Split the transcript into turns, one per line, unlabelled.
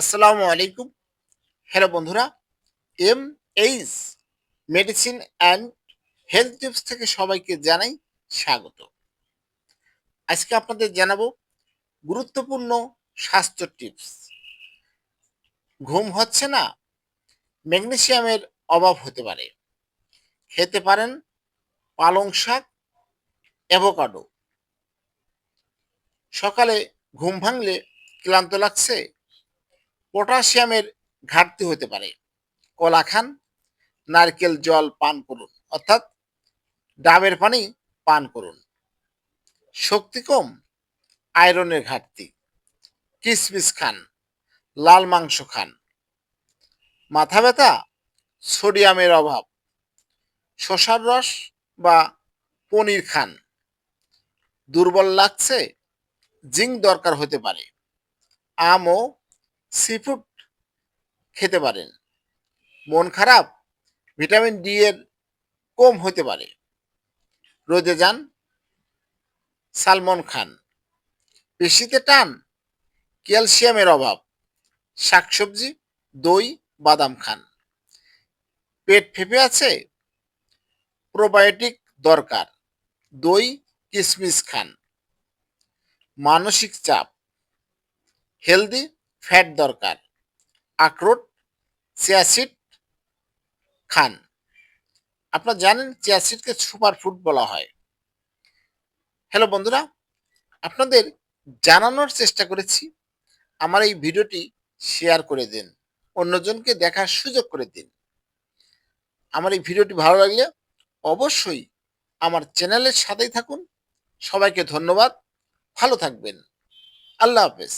আসসালামু আলাইকুম। হ্যালো বন্ধুরা M H medicine and health tips থেকে সবাইকে জানাই স্বাগত। আজকে আপনাদের জানাব গুরুত্বপূর্ণ স্বাস্থ্য টিপস ঘুম হচ্ছে না, ম্যাগনেসিয়ামের অভাব হতে পারে। খেতে পারেন পালং শাক, অ্যাভোকাডো। সকালে ঘুম ভাঙলে ক্লান্ত লাগছে পটাশিয়ামের ঘাটতি হতে পারে। কলা খান, নারকেল, জল পান করুন, অর্থাৎ ডাবের পানি পান করুন। শক্তি কম, আয়রনের ঘাটতি। কিসমিস খান, লাল মাংস খান। মাথা ব্যথা, সোডিয়ামের অভাব। শশার রস বা পনির খান। দুর্বল লাগছে, জিঙ্ক দরকার হতে পারে। আম ও সিফুড খেতে পারেন। মন খারাপ ভিটামিন ডি এর কম হতে পারে। রোদে যান সালমন খান। পেশিতে টান ক্যালসিয়ামের অভাব। শাকসবজি, দই, বাদাম খান। পেট ফেপে আছে প্রোবায়োটিক দরকার। দই কিশমিশ খান। মানসিক চাপ। হেলদি ফ্যাট দরকার। আখরোট চিয়াসিড খান। আপনারা জানেন চিয়াসিডকে সুপার ফুড বলা হয়। হ্যালো বন্ধুরা, আপনাদের জানানোর চেষ্টা করেছি। আমার এই ভিডিওটি শেয়ার করে দিন, অন্যজনকে দেখার সুযোগ করে দিন। আমার এই ভিডিওটি ভালো লাগলে অবশ্যই আমার চ্যানেলের সাথেই থাকুন। সবাইকে ধন্যবাদ, ভালো থাকবেন। আল্লাহ হাফেজ।